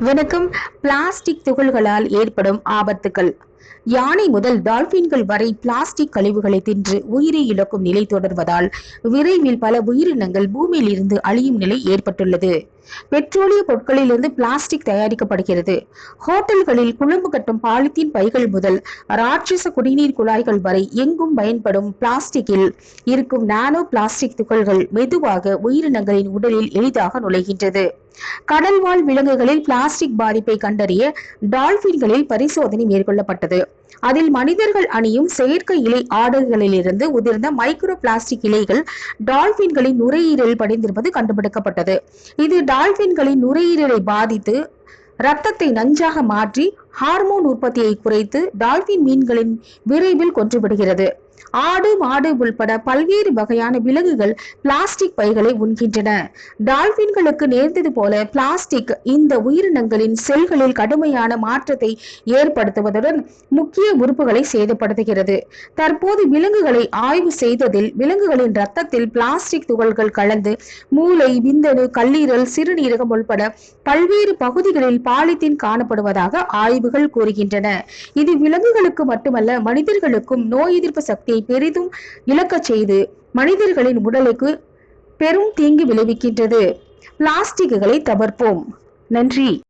வணக்கம் பிளாஸ்டிக் துகள்களால் ஏற்படும் ஆபத்துகள் யானை முதல் டால்பின்கள் வரை பிளாஸ்டிக் கழிவுகளை தின்று உயிரை இழக்கும் நிலை தொடர்வதால் விரைவில் பல உயிரினங்கள் பூமியில் இருந்து அழியும் நிலை ஏற்பட்டுள்ளது. பெட்ரோலிய பொருட்களிலிருந்து பிளாஸ்டிக் தயாரிக்கப்படுகிறது. ஹோட்டல்களில் குழம்பு கட்டும் பாலித்தீன் பைகள் முதல் ராட்சச குடிநீர் குழாய்கள் வரை எங்கும் பயன்படும் பிளாஸ்டிக்கில் இருக்கும் நானோ பிளாஸ்டிக் துகள்கள் மெதுவாக உயிரினங்களின் உடலில் எளிதாக நுழைகின்றது. கடல்வாழ் விலங்குகளில் பிளாஸ்டிக் பாதிப்பை கண்டறிய டால்பின்களில் பரிசோதனை மேற்கொள்ளப்பட்டது. அதில் மனிதர்கள் அணியும் செயற்கை இலை ஆடைகளிலிருந்து உதிர்ந்த மைக்ரோ பிளாஸ்டிக் இலைகள் டால்பின்களின் நுரையீரல் படிந்திருப்பது கண்டுபிடிக்கப்பட்டது. இது டால்பின்களின் நுரையீரலை பாதித்து ரத்தத்தை நஞ்சாக மாற்றி ஹார்மோன் உற்பத்தியை குறைத்து டால்பின் மீன்களின் விரைவில் கொன்றுவிடுகிறது ஆடு மாடு உள்பட பல்வேறு வகையான விலங்குகள் பிளாஸ்டிக் பைகளை உண்கின்றன. டால்பின்களுக்கு நேர்ந்தது போல பிளாஸ்டிக் இந்த உயிரினங்களின் செல்களில் கடுமையான மாற்றத்தை ஏற்படுத்துவதுடன் முக்கிய உறுப்புகளை சேதப்படுத்துகிறது. தற்போது விலங்குகளை ஆய்வு செய்ததில் விலங்குகளின் ரத்தத்தில் பிளாஸ்டிக் துகள்கள் கலந்து மூளை விந்தணு கல்லீரல் சிறுநீரகம் உள்பட பல்வேறு பகுதிகளில் பாலித்தீன் காணப்படுவதாக ஆய்வுகள் கூறுகின்றன. இது விலங்குகளுக்கு மட்டுமல்ல மனிதர்களுக்கும் நோய் எதிர்ப்பு சக்தியை பெரிதும் இழக்கச் செய்து மனிதர்களின் உடலுக்கு பெரும் தீங்கு விளைவிக்கின்றது. பிளாஸ்டிக்குகளை தவிர்ப்போம். நன்றி.